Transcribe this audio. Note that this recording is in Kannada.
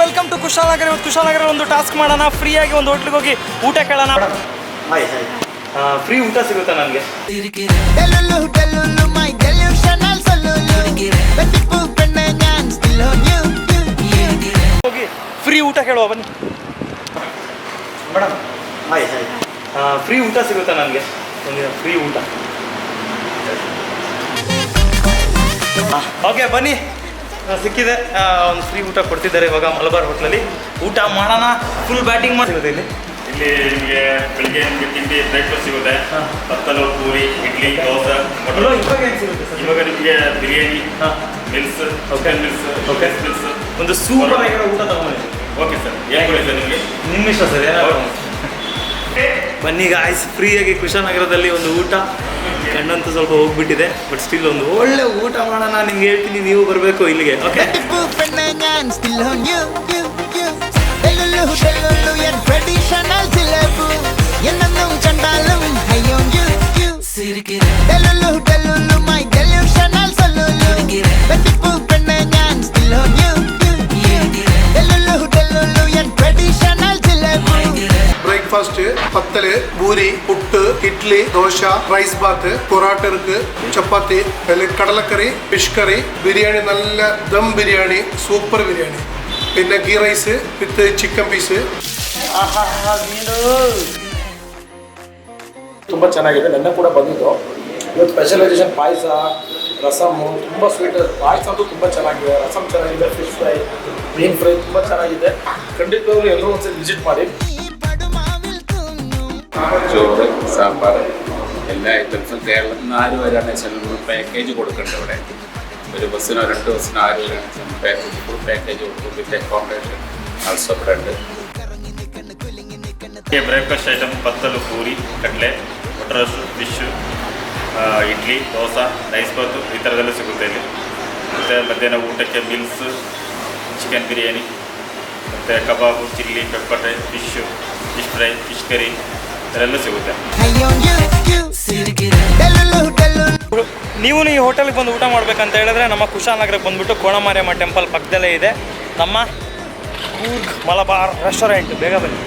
ವೆಲ್ಕಮ್ ಟು ಕುಶಾಲನಗರ ಇವತ್ತು ಕುಶಾಲನಗರ ಒಂದು ಟಾಸ್ಕ್ ಮಾಡೋಣ. ಫ್ರೀಯಾಗಿ ಒಂದು ಹೋಟ್ಲಿಗೆ ಹೋಗಿ ಊಟ ಕೇಳೋಣ. ಫ್ರೀ ಊಟ ಸಿಗುತ್ತಾ ನನಗೆ? Delulu, delulu, my delusional solulu. still on you, you, you. ಹೋಗಿ ಫ್ರೀ ಊಟ ಕೇಳುವ ಬನ್ನಿ. ಮೇಡಮ್ ಫ್ರೀ ಊಟ ಸಿಗುತ್ತಾ ನನಗೆ? ಒಂದು ಫ್ರೀ ಊಟ. ಓಕೆ ಬನ್ನಿ. ಸಿಕ್ಕಿದೆ. ಒಂದು ಫ್ರೀ ಊಟ ಕೊಡ್ತಿದ್ದಾರೆ ಇವಾಗ ಮಲಬಾರ್ ಹೋಟ್ಲಲ್ಲಿ. ಊಟ ಮಾಡೋಣ. ಫುಲ್ ಬ್ಯಾಟಿಂಗ್ ಮಾಡಿ ಇಲ್ಲಿ? ಇಲ್ಲಿ ನಿಮಗೆ ಬೆಳಿಗ್ಗೆ ನಿಮಗೆ ತಿಂಡಿ ಬ್ರೇಕ್ಫಾಸ್ಟ್ ಸಿಗುತ್ತೆ. ಹಾ. ಪತ್ತಲು ಪೂರಿ ಇಡ್ಲಿ ದೋಸೆ ಇವಾಗ ಏನು ಸಿಗುತ್ತೆ ಸರ್? ಇವಾಗ ನಿಮಗೆ ಬಿರಿಯಾನಿ ಹಾ. Meals. Chicken meals okay meals ಒಂದು ಸೂಪರ್ ಆಗಿರೋ ಊಟ ತಗೊಂಡಿದ್ದೀನಿ ಓಕೆ ಸರ್ ಏನು ಕೊಡಿ ಸರ್ ನಿಮಗೆ? ನಿಮ್ಮ ಇಷ್ಟ ಸರ್ ಏನಾದ್ರು ಬನ್ನಿ ಗಾಯ್ಸ್ ಫ್ರೀಯಾಗಿ ಕುಶಾನಗರದಲ್ಲಿ ಒಂದು ಊಟ. ಕಣ್ಣಂತೂ ಸ್ವಲ್ಪ ಹೋಗ್ಬಿಟ್ಟಿದೆ ಬಟ್ ಸ್ಟಿಲ್ ಒಂದು ಒಳ್ಳೆ ಊಟ ಮಾಡೋಣ ನಿಮ್ಗೆ ಹೇಳ್ತೀನಿ ನೀವು ಬರಬೇಕು ಇಲ್ಲಿಗೆ ಓಕೆ ബ്രേക്ക്ഫാസ്റ്റ് പത്തൽ പൂരി പുട്ട് ഇഡ്ഡലി ദോശ റൈസ് ബാത്ത് പൊറാട്ടർക്ക് ചപ്പാത്തി അല്ലെങ്കിൽ കടലക്കറി ഫിഷ് കറി ബിരിയാണി നല്ല ദം ബിരിയാണി സൂപ്പർ ബിരിയാണി പിന്നെ ghee rice with chicken piece ತುಂಬ ಚೆನ್ನಾಗಿದೆ ನೆನ್ನೆ ಕೂಡ ಬಂದಿದ್ದು ಇವತ್ತು ಸ್ಪೆಷಲೈಸೇಷನ್ ಪಾಯಸ ರಸಮ್ಮು ತುಂಬ ಸ್ವೀಟ್ ಪಾಯಸ ಅಂತೂ ತುಂಬ ಚೆನ್ನಾಗಿದೆ ರಸಮ್ ಚೆನ್ನಾಗಿದೆ ಫಿಶ್ ಫ್ರೈ ಮೀನ್ ಫ್ರೈ ತುಂಬ ಚೆನ್ನಾಗಿದೆ ಖಂಡಿತವಾಗ್ಲೂ ಎಲ್ಲರೂ ಒಂದ್ಸರಿ ವಿಸಿಟ್ ಮಾಡಿ ചോറ് സാമ്പാർ എല്ലാ ഐറ്റംസും കേരളത്തിൽ നിന്ന് ആര് വരാണെന്ന് വെച്ചാൽ നമ്മൾ പാക്കേജ് കൊടുക്കേണ്ടത് ഇവിടെ ഒരു ബസ്സിനോ രണ്ട് ബസ്സിനോ ആര് വരാണെന്ന് വെച്ചാൽ പാക്കേജ് ഫുൾ പാക്കേജ് കൊടുക്കും വിത്ത് അക്കോമഡേഷൻ ആൾസോ ഇവിടെ ഉണ്ട് ಬ್ರೇಕ್ಫಾಸ್ಟ್ ಐಟಮ್ ಪತ್ತಲು ಪೂರಿ ಕಟ್ಲೆ ಮೊಟ್ಟೆ roast fish idli dosa rice ಬಾತು ಈ ಥರದೆಲ್ಲ ಸಿಗುತ್ತೆ ಇಲ್ಲಿ ಮತ್ತು ಮಧ್ಯಾಹ್ನ ಊಟಕ್ಕೆ ಮಿಲ್ಸ್ ಚಿಕನ್ ಬಿರಿಯಾನಿ ಮತ್ತು kebab chilli pepper fry fish fish fry fish curry ಇದೆಲ್ಲ ಸಿಗುತ್ತೆ. ನೀವು ಈ ಹೋಟೆಲ್ಗೆ ಬಂದು ಊಟ ಮಾಡ್ಬೇಕಂತ ಹೇಳಿದ್ರೆ ನಮ್ಮ ಕುಶಾಲನಗರಕ್ಕೆ ಬಂದ್ಬಿಟ್ಟು ಕೋಣಮಾರಿಯಮ್ಮ ಟೆಂಪಲ್ ಪಕ್ಕದಲ್ಲೇ ಇದೆ. ನಮ್ಮ ಮಲಬಾರ್ ರೆಸ್ಟೋರೆಂಟ್ ಬೇಗ ಬನ್ನಿ.